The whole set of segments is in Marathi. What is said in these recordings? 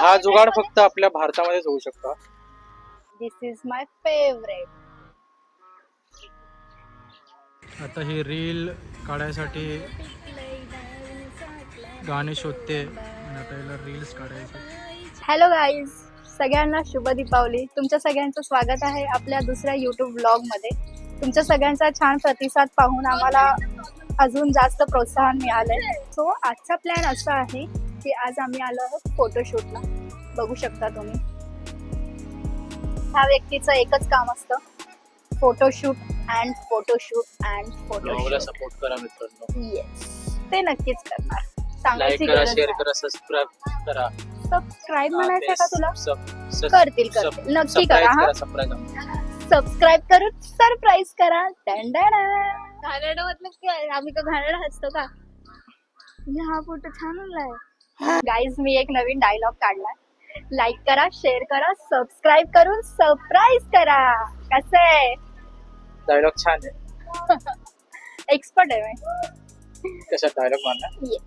हा जुगाड फक्त आपल्या भारतामध्येच होऊ शकतो. दिस इज माय फेवरेट आता ही रील काढायसाठी गाणे शोधते. आणि आता रील्स काढायचे. हॅलो गाईज सगळ्यांना शुभ दीपावली. तुमच्या सगळ्यांचं स्वागत आहे आपल्या दुसऱ्या युट्यूब ब्लॉगमध्ये तुमच्या सगळ्यांचा छान प्रतिसाद पाहून आम्हाला अजून जास्त प्रोत्साहन मिळालंय. सो आजचा प्लॅन असा आहे की आज आम्ही आलो आहोत फोटोशूटला बघू शकता तुम्ही. ह्या व्यक्तीचं एकच काम असतं. Photoshoot and photoshoot and photoshoot support करा मित्रांनो. येस ते नक्कीच करणार. लाईक सांगायची करा गरज शेअर नाही. करा सबस्क्राईब करा. सबस्क्राईब म्हणायचं का तुला? करतील करतील. नक्की करा हा. सबस्क्राईब करून सरप्राईज करा. घाणेरडं मतलब काय आम्ही तो घाणेरडं हसतो का? हा फोटो छान आलाय. गाईज मी एक नवीन डायलॉग काढलाय. लाईक करा शेअर करा सबस्क्राईब करून सरप्राईज करा. कसं? आहे डायलॉग छान आहे. एक्सपर्ट आहे मी. कशा डायलॉग मारणार.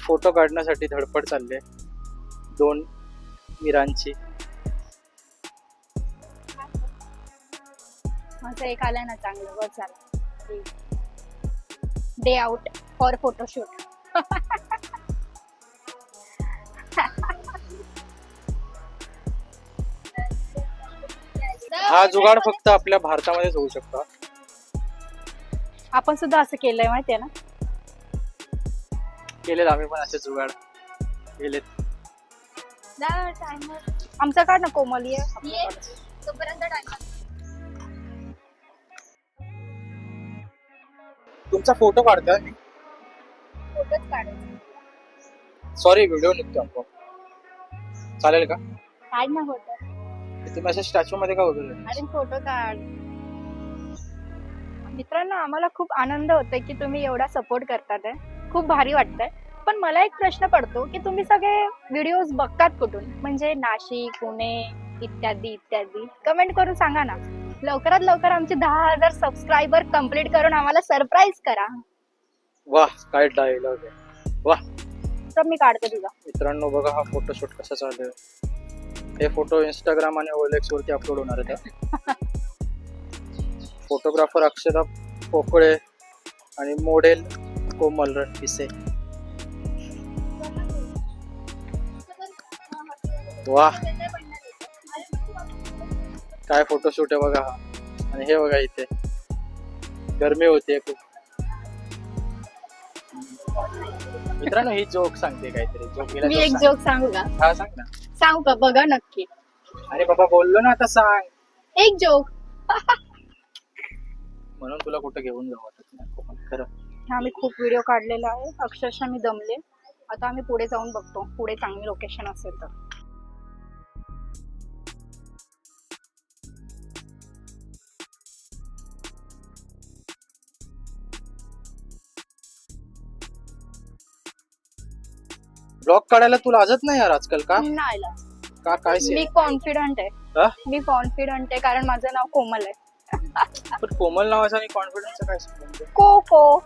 फोटो काढण्यासाठी धडपड चालली दोन वीरांची माझं एक आलंय ना चांगलं बस झालं. डे आउट फॉर फोटोशूट हा जुगाड फक्त आपल्या भारतामध्येच होऊ शकतो. आपण सुद्धा असं केलंय माहितीये ना? केलेत आम्ही पण असे जुगाड केलेत. आमचा काढ ना कोमली आहे तुमचा फोटो काढतोय? मी फोटोच काढायचा. सॉरी व्हिडिओ निघतो आपण चालेल का? काढ ना फोटो. तुम्ही अशा स्टॅच्यू मध्ये का उभे अरे फोटो काढ. मित्रांनो आम्हाला खूप आनंद होतोय की तुम्ही एवढा सपोर्ट करतात आहे. खूप भारी वाटतंय. पण मला एक प्रश्न पडतो की तुम्ही सगळे व्हिडिओज बघतात कुठून? म्हणजे नाशिक पुणे इत्यादी इत्यादी. कमेंट करून सांगा ना. लवकरात लवकर आमचे दहा हजार सबस्क्रायबर कंप्लीट करून आम्हाला सरप्राईज करा. वा काय डायलॉग आहे. वा तर मी काढते तुझा. मित्रांनो बघा हा फोटोशूट कसा चालू आहे हे फोटो इंस्टाग्राम आणि ओलेक्स वरती अपलोड होणार आहेत फोटोग्राफर अक्षदा पोकळे आणि मॉडेल कोमल पिसे वा काय फोटोशूट आहे बघा हा. आणि हे बघा इथे. गरमी होते खूप. मित्रांनो ही जोक सांगते काहीतरी. जोक मी एक जोक सांगू का? हा सांग ना. सांगू का? बघा नक्की. अरे बाबा बोललो ना आता सांग. एक जोक म्हणून तुला कुठं घेऊन जाऊ वाटत नाही. कोकण खरं? आम्ही खूप व्हिडिओ काढलेला आहे. अक्षरशः मी दमले. आता आम्ही पुढे जाऊन बघतो. पुढे चांगली लोकेशन असेल तर. ब्लॉग काढायला तुला आजत नाही यार आजकाल का? नाही. का? काय मी? कॉन्फिडंट आहे. हा? मी कॉन्फिडंट आहे कारण माझं नाव कोमल आहे. पण कोमल नावाचा आणि कॉन्फिडन्सचा काय संबंध? को को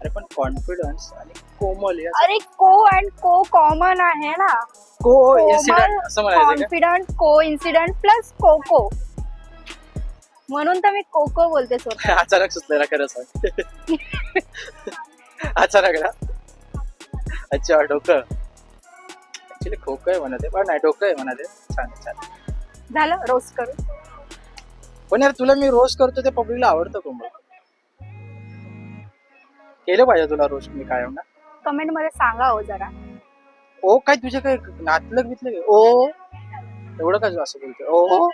अरे पण कॉन्फिडन्स आणि कोमल या अरे को अँड को कॉमन आहे ना. को इन्सिडेंट असं म्हणायचं का? कॉन्फिडंट को इन्सिडंट प्लस कोको. म्हणून तर मी कोको बोलते स्वतः. अचानक सुचलेला खरं सांग. अचानक ना? अच्छा डोकं. ऍक्च्युली खोकं आहे म्हणत आहे. पण नाही डोकं आहे म्हणत छान आहे, छान आहे. झालं? रोस्ट करू? पण यार तुला मी रोज करतो ते पब्लिकला आवडतं कोमल केलं पाहिजे तुला रोज मी कायम ना कमेंटमध्ये सांगा हो जरा. ओ काय तुझे काय नातलं काय ओ एवढं काय असं बोलते ओ.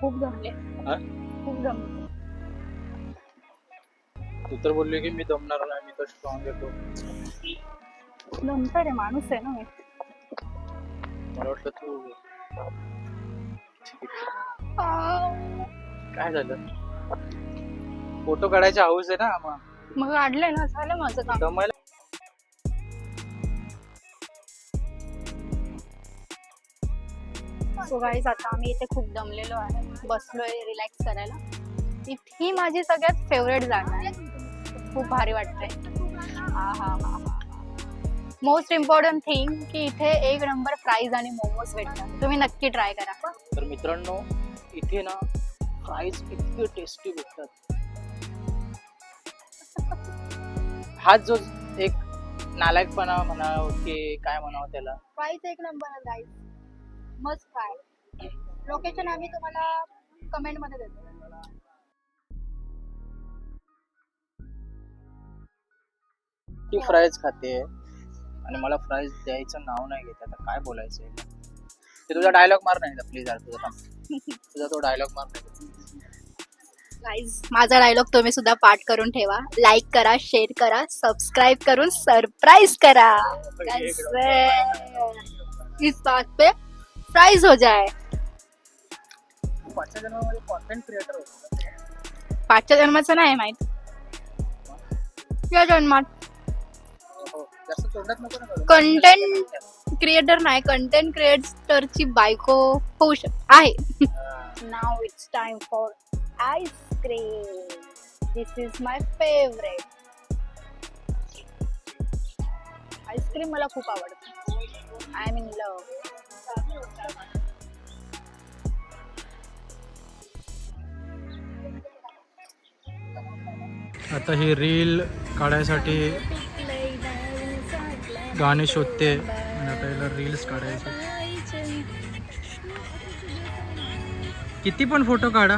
खूप जमले. हा? खूप जमले. तू तर बोलली की मी दमणार नाही मी तर स्ट्रॉंग येतो नंतर आहे माणूस आहे ना मी. मला वाटलं तू काय झालं? फोटो काढायची हाऊस आहे ना मग मग काढलंय ना झालं माझं काम. दमायला सो गाईज आता आम्ही इथे खूप दमलेलो आहे. बसलोय रिलॅक्स करायला. ही माझी सगळ्यात फेवरेट जागा आहे. खूप भारी वाटतंय. हा हा हा मोस्ट इम्पॉर्टंट थिंग की इथे एक नंबर फ्राईज आणि मोमोज भेटतात. तुम्ही नक्की ट्राय करा. तर मित्रांनो इथे ना फ्राईज इतके टेस्टी भेटतात. हाच जो एक नालायकपणा म्हणावं की काय म्हणावं त्याला. फ्राईज एक नंबर गाईज मस्त फ्राय लोकेशन आम्ही तुम्हाला कमेंटमध्ये देतो. ती फ्राईज खाते. आणि मला फ्राईज द्यायचं नाव नाही घेत. आता काय बोलायचं? ते तुझा डायलॉग मार नाही प्लीज यार तुझा तुझा तो डायलॉग मार नाही गाईज माझा डायलॉग तुम्ही सुद्धा पाठ करून ठेवा. लाईक करा शेअर करा सबस्क्राईब करून सरप्राईज करा. इस बात पे प्राइज हो जाए. पाचव्या जन्मामध्ये कॉन्टेंट क्रिएटर होतो. पाचच्या जन्माचं नाही माहीत. या जन्मात. कंटेंट क्रिएटर नाही कंटेंट क्रिएटरची बायको होऊ शक आहे. नाव it's time for ice cream this is my favourite ice cream मला खूप आवडतं. आय एम इन लव आता ही रील काढायसाठी गाणे शोधते आणि आता रील्स काढायचे. किती पण फोटो काढा.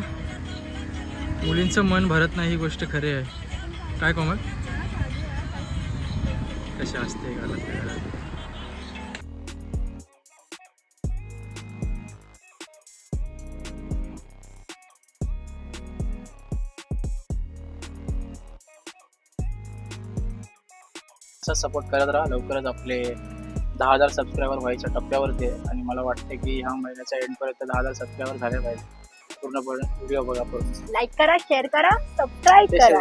मुलींचं मन भरत नाही ही गोष्ट खरी आहे. काय कोमल? कशी असते? असा सपोर्ट करत राहा. लवकरच आपले दहा हजार सबस्क्रायबर व्हायच्या टप्प्यावरती आहे. आणि मला वाटते की ह्या महिन्याच्या एंडपर्यंत दहा हजार सबस्क्रायबर झाले पाहिजे. पूर्णपणे व्हिडिओ बघा लाईक करा शेअर करा सबस्क्राईब करा.